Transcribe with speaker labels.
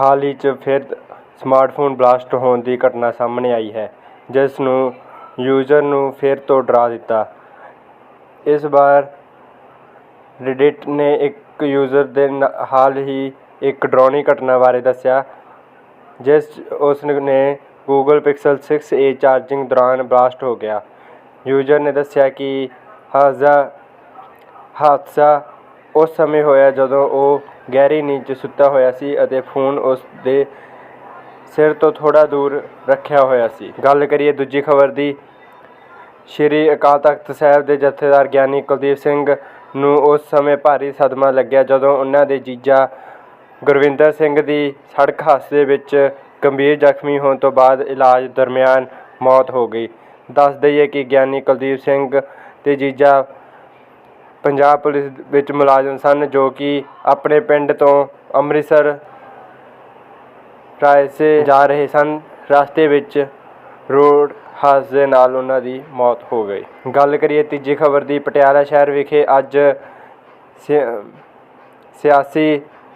Speaker 1: ਹਾਲ ਹੀ 'ਚ ਫਿਰ smartphone blast ਹੋਣ ਦੀ ਘਟਨਾ ਸਾਹਮਣੇ ਆਈ ਹੈ, ਜਿਸ ਨੂੰ ਯੂਜ਼ਰ ਨੂੰ ਫਿਰ ਤੋਂ ਡਰਾ ਦਿੱਤਾ। ਇਸ ਵਾਰ ਰਿਡਿਟ ਨੇ ਇੱਕ ਯੂਜ਼ਰ ਦੇ ਨ- ਹਾਲ ਹੀ ਇੱਕ ਡਰਾਉਣੀ ਘਟਨਾ ਬਾਰੇ ਦੱਸਿਆ, ਜਿਸ ਉਸ ਨੇ ਗੂਗਲ ਪਿਕਸਲ 6a ਚਾਰਜਿੰਗ ਦੌਰਾਨ ਬਲਾਸਟ ਹੋ ਗਿਆ। ਯੂਜ਼ਰ ਨੇ ਦੱਸਿਆ ਕਿ ਹਾਜ਼ਾ, ਹਾਦਸਾ ਉਸ ਸਮੇਂ ਹੋਇਆ ਜਦੋਂ ਉਹ ਗਹਿਰੀ ਨੀਂਦ 'ਚ ਸੁੱਤਾ ਹੋਇਆ ਸੀ ਅਤੇ ਫੋਨ ਉਸ ਦੇ ਸਿਰ ਤੋਂ ਥੋੜ੍ਹਾ ਦੂਰ ਰੱਖਿਆ ਹੋਇਆ ਸੀ। ਗੱਲ ਕਰੀਏ ਦੂਜੀ ਖਬਰ ਦੀ, ਸ਼੍ਰੀ ਅਕਾਲ ਤਖਤ ਸਾਹਿਬ ਦੇ ਜਥੇਦਾਰ ਗਿਆਨੀ ਕੁਲਦੀਪ ਸਿੰਘ ਨੂੰ ਉਸ ਸਮੇਂ ਭਾਰੀ ਸਦਮਾ ਲੱਗਿਆ ਜਦੋਂ ਉਹਨਾਂ ਦੇ ਜੀਜਾ ਗੁਰਵਿੰਦਰ ਸਿੰਘ ਦੀ ਸੜਕ ਹਾਦਸੇ ਵਿੱਚ ਗੰਭੀਰ ਜ਼ਖਮੀ ਹੋਣ ਤੋਂ ਬਾਅਦ ਇਲਾਜ ਦਰਮਿਆਨ ਮੌਤ ਹੋ ਗਈ। ਦੱਸ ਦਈਏ ਕਿ ਗਿਆਨੀ ਕੁਲਦੀਪ ਸਿੰਘ ਤੇ ਜੀਜਾ ਪੰਜਾਬ ਪੁਲਿਸ ਵਿੱਚ ਮੁਲਾਜ਼ਮ ਸਨ ਜੋ ਕਿ ਆਪਣੇ ਪਿੰਡ ਤੋਂ ਅੰਮ੍ਰਿਤਸਰ ਰਾਇਸੇ ਜਾ ਰਹੇ ਸਨ। ਰਸਤੇ ਵਿੱਚ ਰੋਡ ਹਾਦਸੇ ਨਾਲ ਉਹਨਾਂ ਦੀ ਮੌਤ ਹੋ ਗਈ। ਗੱਲ ਕਰੀਏ ਤੀਜੀ ਖਬਰ ਦੀ, ਪਟਿਆਲਾ ਸ਼ਹਿਰ ਵਿਖੇ ਅੱਜ ਸਿ- ਸਿਆਸੀ